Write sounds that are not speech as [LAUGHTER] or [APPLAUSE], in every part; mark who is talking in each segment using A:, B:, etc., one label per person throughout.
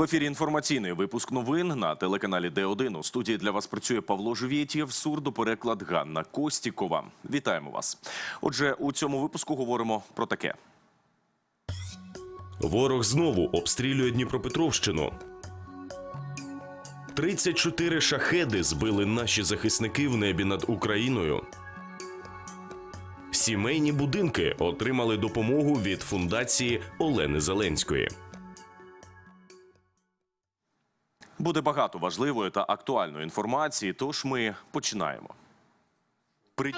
A: В ефірі інформаційний випуск новин на телеканалі Д1. У студії для вас працює Павло Живєтєв, сурдопереклад Ганна Костікова. Вітаємо вас. Отже, у цьому випуску говоримо про таке.
B: Ворог знову обстрілює Дніпропетровщину. 34 шахеди збили наші захисники в небі над Україною. Сімейні будинки отримали допомогу від фундації Олени Зеленської.
A: Буде багато важливої та актуальної інформації, тож ми починаємо. При...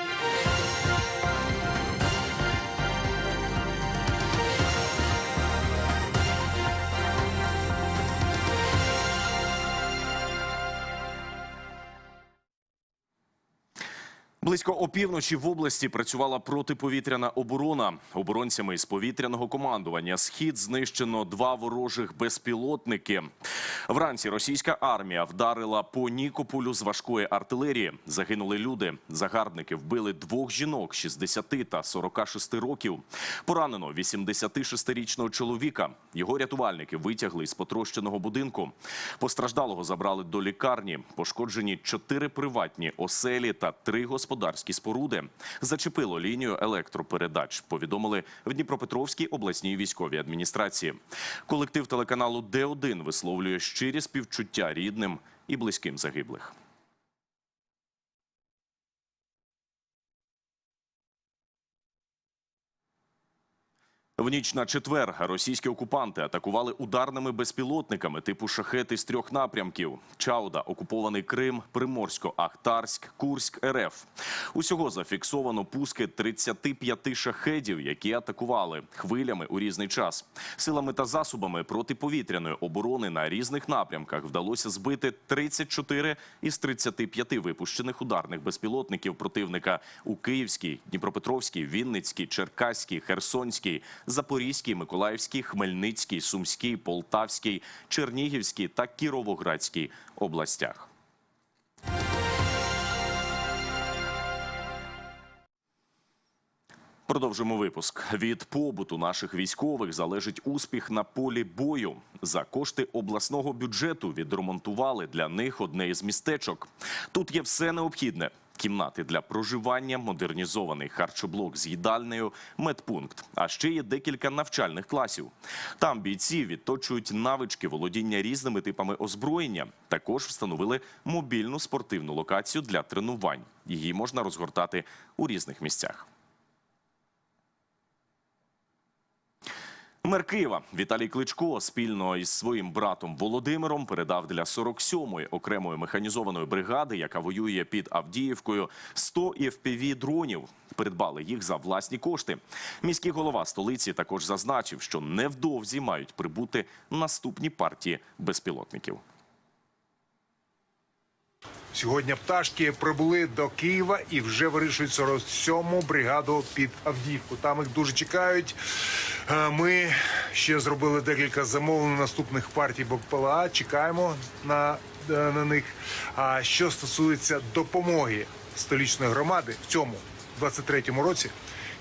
A: Близько опівночі в області працювала протиповітряна оборона. Оборонцями із повітряного командування схід знищено два ворожих безпілотники. Вранці російська армія вдарила по Нікополю з важкої артилерії. Загинули люди. Загарбники вбили двох жінок 60 та 46 років. Поранено 86-річного чоловіка. Його рятувальники витягли з потрощеного будинку. Постраждалого забрали до лікарні. Пошкоджені чотири приватні оселі та три господарські споруди. Зачепило лінію електропередач. Повідомили в Дніпропетровській обласній військовій адміністрації. Колектив телеканалу Д1 висловлює щирі співчуття рідним і близьким загиблих. В ніч на четвер російські окупанти атакували ударними безпілотниками типу шахети з трьох напрямків: Чауда, окупований Крим, Приморсько-Ахтарськ, Курськ, РФ. Усього зафіксовано пуски 35 шахедів, які атакували хвилями у різний час. Силами та засобами протиповітряної оборони на різних напрямках вдалося збити 34 із 35 випущених ударних безпілотників противника у Київській, Дніпропетровській, Вінницькій, Черкаській, Херсонській, Запорізькій, Миколаївській, Хмельницькій, Сумській, Полтавській, Чернігівській та Кіровоградській областях. Продовжимо випуск. Від побуту наших військових залежить успіх на полі бою. За кошти обласного бюджету відремонтували для них одне із містечок. Тут є все необхідне. Кімнати для проживання, модернізований харчоблок з їдальнею, медпункт. А ще є декілька навчальних класів. Там бійці відточують навички володіння різними типами озброєння. Також встановили мобільну спортивну локацію для тренувань. Її можна розгортати у різних місцях. Мер Києва Віталій Кличко спільно із своїм братом Володимиром передав для 47-ї окремої механізованої бригади, яка воює під Авдіївкою, 100 fpv дронів. Придбали їх за власні кошти. Міський голова столиці також зазначив, що невдовзі мають прибути наступні партії безпілотників.
C: Сьогодні пташки прибули до Києва і вже вирішують 47-му бригаду під Авдіївку. Там їх дуже чекають. Е, Ми ще зробили декілька замовлень наступних партій БПЛА. Чекаємо на, е, на них. А що стосується допомоги столічної громади в цьому 23-му році,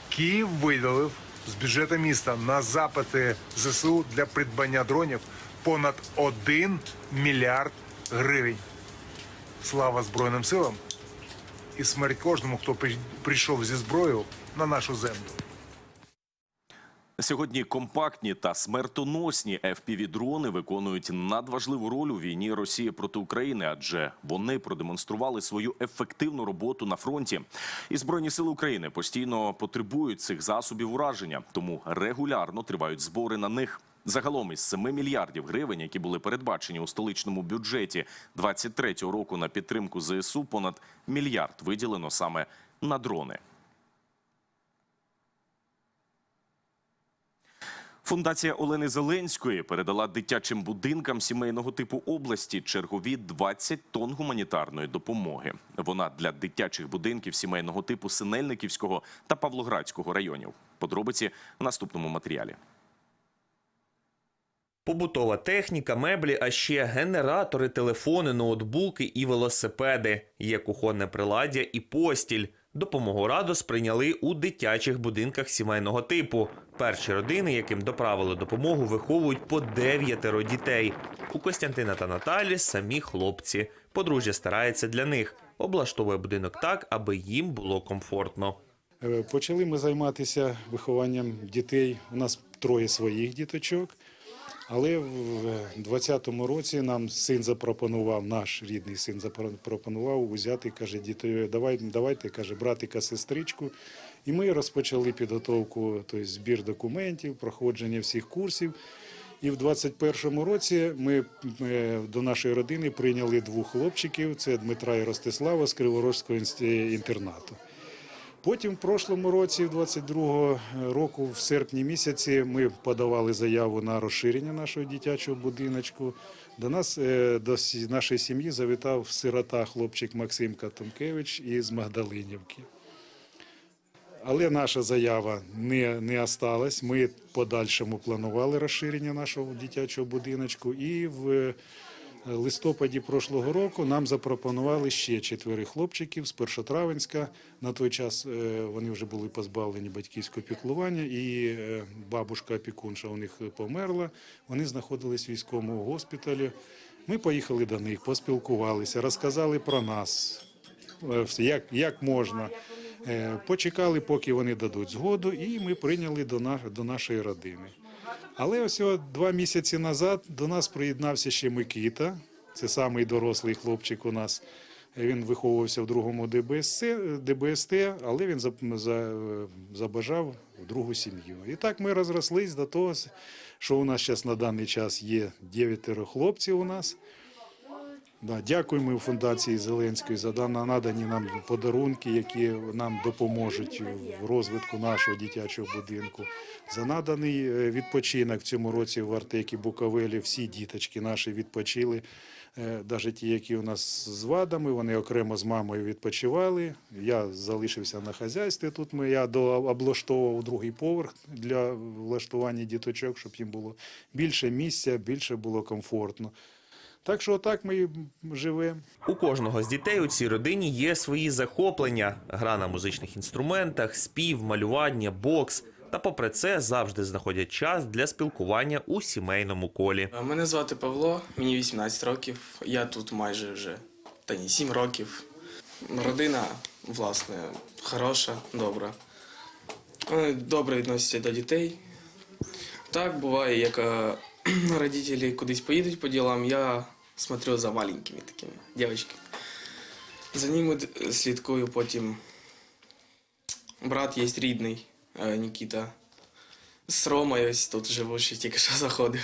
C: Київ виділив з бюджету міста на запити ЗСУ для придбання дронів понад 1 мільярд гривень. Слава Збройним силам і смерть кожному, хто при- прийшов зі зброєю на нашу землю.
A: Сьогодні компактні та смертоносні FPV-дрони виконують надважливу роль у війні Росії проти України, адже вони продемонстрували свою ефективну роботу на фронті. І збройні сили України постійно потребують цих засобів ураження, тому регулярно тривають збори на них. Загалом із 7 мільярдів гривень, які були передбачені у столичному бюджеті 23-го року на підтримку ЗСУ, понад мільярд виділено саме на дрони. Фундація Олени Зеленської передала дитячим будинкам сімейного типу області чергові 20 тонн гуманітарної допомоги. Вона для дитячих будинків сімейного типу Синельниківського та Павлоградського районів. Подробиці в наступному матеріалі.
D: Побутова техніка, меблі, а ще генератори, телефони, ноутбуки і велосипеди. Є кухонне приладдя і постіль. Допомогу Радос прийняли у дитячих будинках сімейного типу. Перші родини, яким доправили допомогу, виховують по дев'ятеро дітей. У Костянтина та Наталі самі хлопці. Подружжя старається для них, облаштовує будинок так, аби їм було комфортно.
E: Е, Почали ми займатися вихованням дітей. У нас троє своїх діточок. Але в 2020 році нам син запропонував, наш рідний син запропонував узяти, каже, діти, давай, давайте, каже, братика, сестричку. І ми розпочали підготовку, тобто збір документів, проходження всіх курсів. І в 21-му році ми е, до нашої родини прийняли двох хлопчиків: це Дмитра і Ростислава з Криворожського інтернату. Потім в прошлому році, 22-го року, в серпні місяці, ми подавали заяву на розширення нашого дитячого будиночку. До нас, е, до нашої сім'ї, завітав сирота хлопчик Максим Катумкевич із Магдалинівки. Але наша заява не, не осталась. Ми подальшому планували розширення нашого дитячого будиночку. І в е, листопаді прошлого року нам запропонували ще чотири хлопчиків з Першотравенська. На той час е, вони вже були позбавлені батьківського піклування, і е, бабушка опікунша у них померла. Вони знаходились в військовому госпіталі. Ми поїхали до них, поспілкувалися, розказали про нас, е, як, як можна. Е, Почекали, поки вони дадуть згоду, і ми прийняли до нашої родини. Але ось два місяці назад до нас приєднався ще Микита. Це самий дорослий хлопчик у нас. Він виховувався в другому ДБС, ДБСТ, але він за, за, забажав в другу сім'ю. І так ми розрослись до того, що у нас зараз на даний час є дев'ятеро хлопців у нас. Дякуємо фундації Зеленської за надані нам подарунки, які нам допоможуть в розвитку нашого дитячого будинку. За наданий е, відпочинок в цьому році в Артекі Буковелі всі діточки наші відпочили. Навіть ті, які у нас з вадами, вони окремо з мамою відпочивали. Я залишився на хазяйстві. Тут я облаштовував другий поверх для влаштування діточок, щоб їм було більше місця, більше було комфортно. Так що отак ми живемо.
D: У кожного з дітей у цій родині є свої захоплення: гра на музичних інструментах, спів, малювання, бокс. Та попри це завжди знаходять час для спілкування у сімейному колі.
F: Мене звати Павло, мені 18 років. Я тут майже вже та ні, 7 років. Родина, власне, хороша, добра. Вони добре відносяться до дітей. Так буває, як [CLEARS THROAT] родителі кудись поїдуть по ділам, я смотрю за маленькими такими дівчатками. За ними слідкую потім. Брат є рідний, е, Нікіта. З Ромою ось тут живу, ще тільки що [LAUGHS] заходив.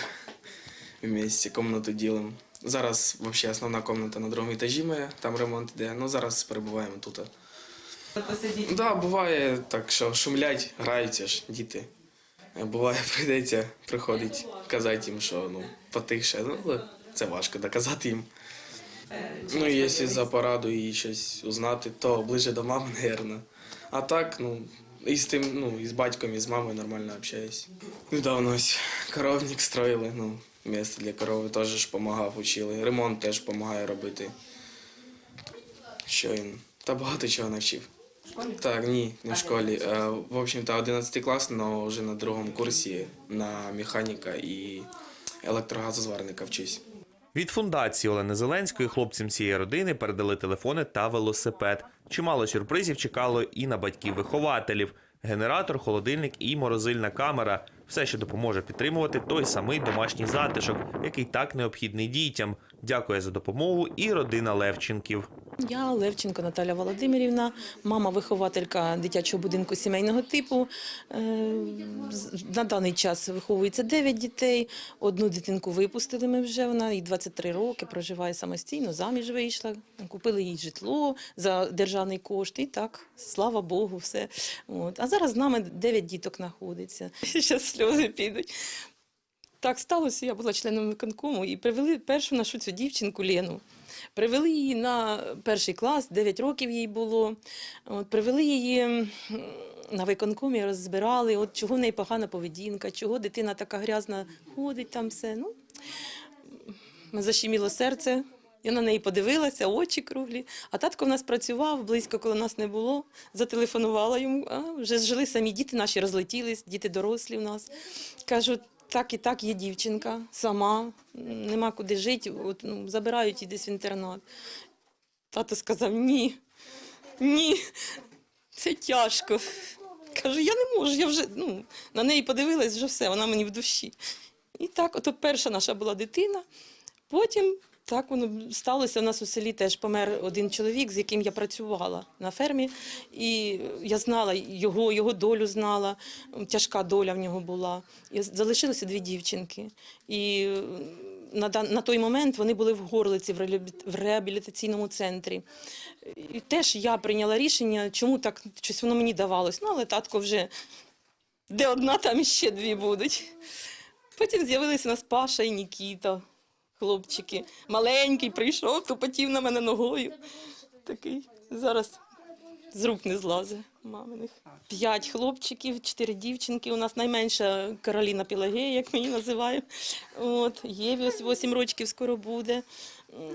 F: Вместе комнату ділимо. Зараз взагалі основна комната на другому етажі моя, там ремонт іде. Ну зараз перебуваємо тут. Так, да, буває так, що шумлять, граються ж діти. Буває, [LAUGHS] прийдеться приходить казати їм, що ну, потихше. Ну, але це важко доказати їм. Ну, якщо за пораду і щось узнати, то ближче до мами, мабуть. А так, ну, і з тим, ну, і з батьком, і з мамою нормально общаюсь. Недавно ось коровник строїли, ну, місце для корови теж допомагав, учили. Ремонт теж допомагає робити. Що він? Та багато чого навчив. Так, ні, не в школі. Е, В общем-то, 11 клас, але вже на другому курсі на механіка і електрогазозварника вчусь.
D: Від фундації Олени Зеленської хлопцям цієї родини передали телефони та велосипед. Чимало сюрпризів чекало і на батьків-вихователів. Генератор, холодильник і морозильна камера все, що допоможе підтримувати той самий домашній затишок, який так необхідний дітям. Дякує за допомогу і родина Левченків.
G: Я Левченко Наталя Володимирівна, мама-вихователька дитячого будинку сімейного типу. Е, На даний час виховується 9 дітей. Одну дитинку випустили ми вже. Вона їй 23 роки, проживає самостійно, заміж вийшла. Купили їй житло за державний кошт. І так, слава Богу, все. От. А зараз з нами 9 діток знаходиться. [LAUGHS] Зараз сльози підуть. Так сталося, я була членом виконкому і привели першу нашу цю дівчинку Лену. Привели її на перший клас, 9 років їй було. От, привели її на виконкомі, розбирали, от чого в неї погана поведінка, чого дитина така грязна ходить там все. Ну, защеміло серце. Я на неї подивилася, очі круглі. А татко в нас працював близько, коли нас не було. Зателефонувала йому. А вже жили самі діти наші розлетілись, діти дорослі в нас. Кажу, так і так є дівчинка, сама, нема куди жити, от, ну, забирають її десь в інтернат. Тато сказав: ні, ні, це тяжко. Кажу, я не можу, я вже ну, на неї подивилась, вже все, вона мені в душі. І так, ото перша наша була дитина. Потім так воно сталося. У нас у селі теж помер один чоловік, з яким я працювала на фермі. І я знала його, його долю знала. Тяжка доля в нього була. І залишилося дві дівчинки. І на, на той момент вони були в Горлиці в реабілітаційному центрі. І теж я прийняла рішення, чому так щось воно мені давалось. Ну, але татко вже де одна, там іще дві будуть. Потім з'явилися у нас Паша і Нікіта, хлопчики. Маленький прийшов, тупотів на мене ногою. Такий зараз з рук не злазить маминих. П'ять хлопчиків, чотири дівчинки. У нас найменша Кароліна Пілагея, як ми її називаємо. От, Єві ось 8 років скоро буде.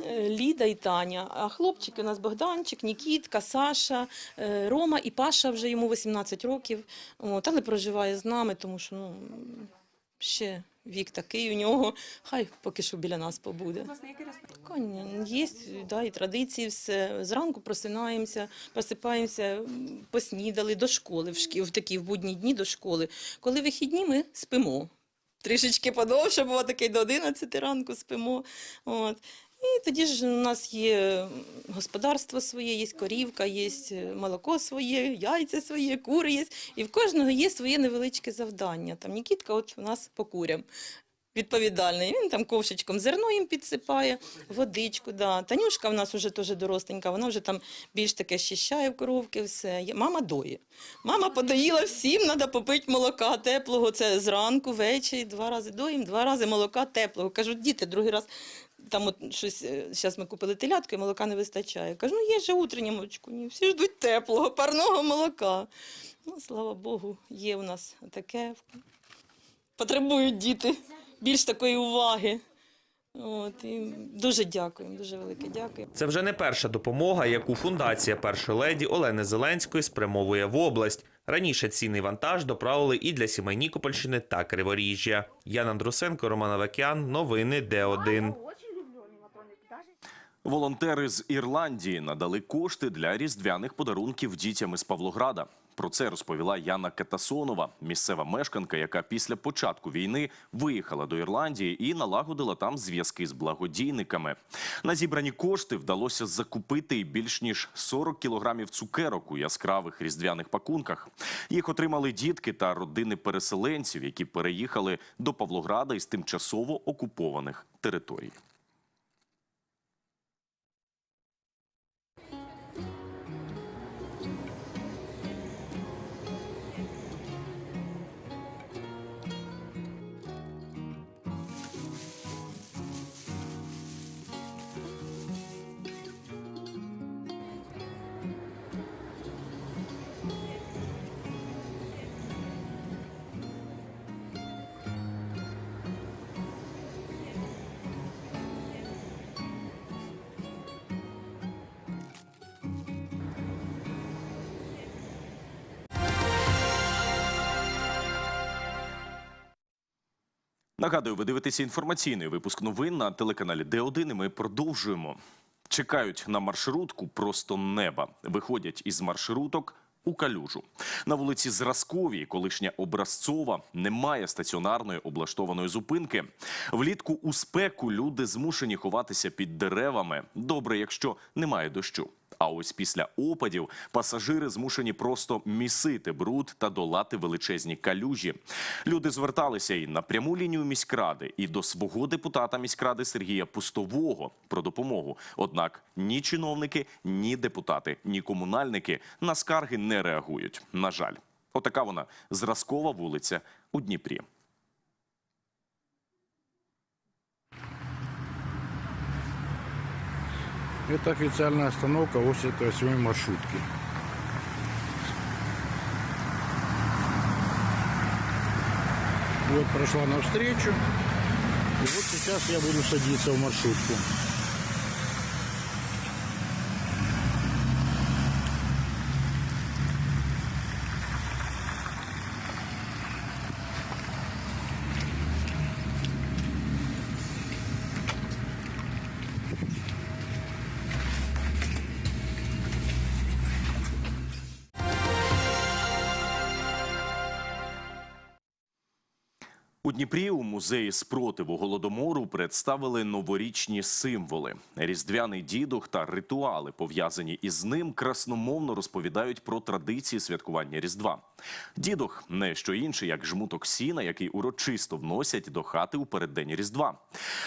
G: Е, Ліда і Таня. А хлопчики у нас Богданчик, Нікітка, Саша, е, Рома і Паша вже йому 18 років. От, але проживає з нами, тому що ну, ще вік такий у нього. Хай поки що біля нас побуде. Коня, Є да, і традиції, все. Зранку просинаємося, просипаємося, поснідали до школи, в, шкіл, в такі в будні дні до школи. Коли вихідні, ми спимо. Трішечки подовше, було таке до 11 ранку спимо. От. І тоді ж у нас є господарство своє, є корівка, є молоко своє, яйця своє, кури є. І в кожного є своє невеличке завдання. Там Нікітка от у нас по курям відповідальний. Він там ковшечком зерно їм підсипає, водичку. Да. Танюшка в нас вже теж доросленька, вона вже там більш таке щищає в коровки, все. Мама доє. Мама подоїла всім, треба попити молока теплого. Це зранку, ввечері, два рази доїм, два рази молока теплого. Кажуть, діти, другий раз. Там от щось, зараз ми купили телятку, і молока не вистачає. Кажу, ну є же утреннє молочко. Ні, всі ждуть теплого, парного молока. Ну, слава Богу, є у нас таке. Потребують діти більш такої уваги. От, і дуже дякуємо, дуже велике дякую.
D: Це вже не перша допомога, яку фундація першої леді Олени Зеленської спрямовує в область. Раніше цінний вантаж доправили і для сімей Нікопольщини та Криворіжжя. Яна Андрусенко, Роман Авакян. Новини Д1.
A: Волонтери з Ірландії надали кошти для різдвяних подарунків дітям із Павлограда. Про це розповіла Яна Катасонова, місцева мешканка, яка після початку війни виїхала до Ірландії і налагодила там зв'язки з благодійниками. На зібрані кошти вдалося закупити більш ніж 40 кілограмів цукерок у яскравих різдвяних пакунках. Їх отримали дітки та родини переселенців, які переїхали до Павлограда із тимчасово окупованих територій. Нагадую, ви дивитеся інформаційний випуск новин на телеканалі Д1 і ми продовжуємо. Чекають на маршрутку просто неба. Виходять із маршруток у калюжу. На вулиці Зразковій, колишня Образцова, немає стаціонарної облаштованої зупинки. Влітку у спеку люди змушені ховатися під деревами. Добре, якщо немає дощу. А ось після опадів пасажири змушені просто місити бруд та долати величезні калюжі. Люди зверталися і на пряму лінію міськради, і до свого депутата міськради Сергія Пустового про допомогу. Однак ні чиновники, ні депутати, ні комунальники на скарги не реагують. На жаль, отака вона зразкова вулиця у Дніпрі.
H: Это официальная остановка 88 маршрутки. Вот прошла навстречу. И вот сейчас я буду садиться в маршрутку.
A: Дніпрі у музеї спротиву голодомору представили новорічні символи. Різдвяний дідух та ритуали, пов'язані із ним, красномовно розповідають про традиції святкування Різдва. Дідух не що інше, як жмуток сіна, який урочисто вносять до хати у переддень Різдва.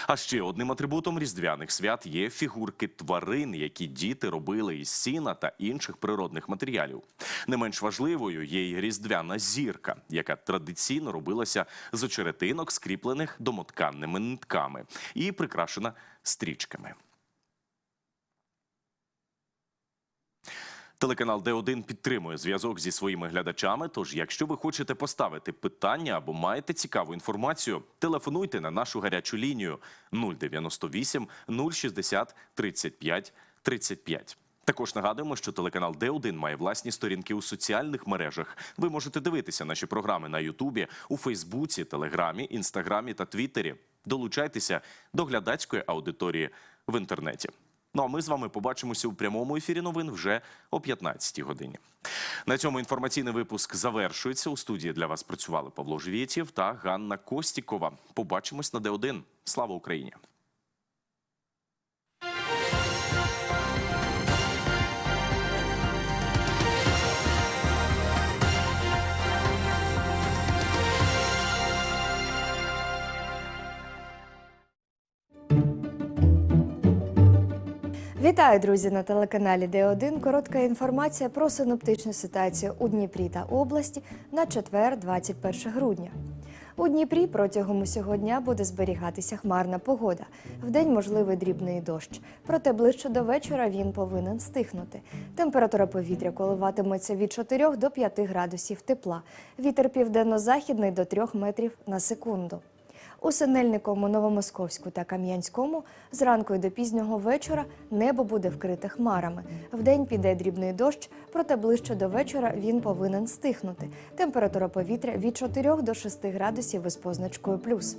A: А ще одним атрибутом різдвяних свят є фігурки тварин, які діти робили із сіна та інших природних матеріалів. Не менш важливою є й різдвяна зірка, яка традиційно робилася з очеретинок, скріплених домотканними нитками, і прикрашена стрічками. Телеканал Д1 підтримує зв'язок зі своїми глядачами. Тож, якщо ви хочете поставити питання або маєте цікаву інформацію, телефонуйте на нашу гарячу лінію 098 060 35 35. Також нагадуємо, що телеканал Д1 має власні сторінки у соціальних мережах. Ви можете дивитися наші програми на Ютубі, у Фейсбуці, Телеграмі, Інстаграмі та Твіттері. Долучайтеся до глядацької аудиторії в інтернеті. Ну а ми з вами побачимося у прямому ефірі новин вже о 15-й годині. На цьому інформаційний випуск завершується. У студії для вас працювали Павло Жвєтєв та Ганна Костікова. Побачимось на Д1. Слава Україні!
I: Вітаю, друзі, на телеканалі Д1. Коротка інформація про синоптичну ситуацію у Дніпрі та області на четвер, 21 грудня. У Дніпрі протягом усього дня буде зберігатися хмарна погода. Вдень можливий дрібний дощ. Проте ближче до вечора він повинен стихнути. Температура повітря коливатиметься від 4 до 5 градусів тепла. Вітер південно-західний до 3 метрів на секунду. У Синельникому, Новомосковську та Кам'янському зранку і до пізнього вечора небо буде вкрите хмарами. Вдень піде дрібний дощ, проте ближче до вечора він повинен стихнути. Температура повітря від 4 до 6 градусів із позначкою плюс.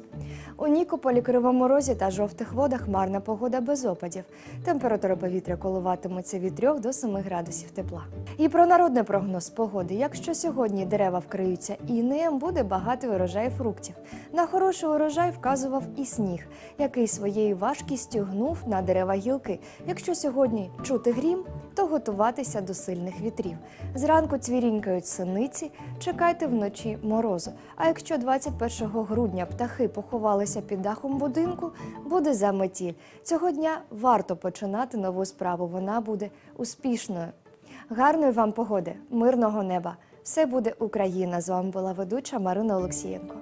I: У Нікополі, Кривому Розі та жовтих водах хмарна погода без опадів. Температура повітря коливатиметься від 3 до 7 градусів тепла. І про народний прогноз погоди. Якщо сьогодні дерева вкриються інеєм, буде багатий урожай фруктів. На хороший урожай вказував і сніг, який своєю важкістю гнув на дерева гілки. Якщо сьогодні чути грім, то готуватися до сильних вітрів. Зранку цвірінькають синиці, чекайте вночі морозу. А якщо 21 грудня птахи поховалися під дахом будинку, буде заметіль. Цього дня варто починати нову справу. Вона буде успішною. Гарної вам погоди, мирного неба! Все буде Україна. З вами була ведуча Марина Олексієнко.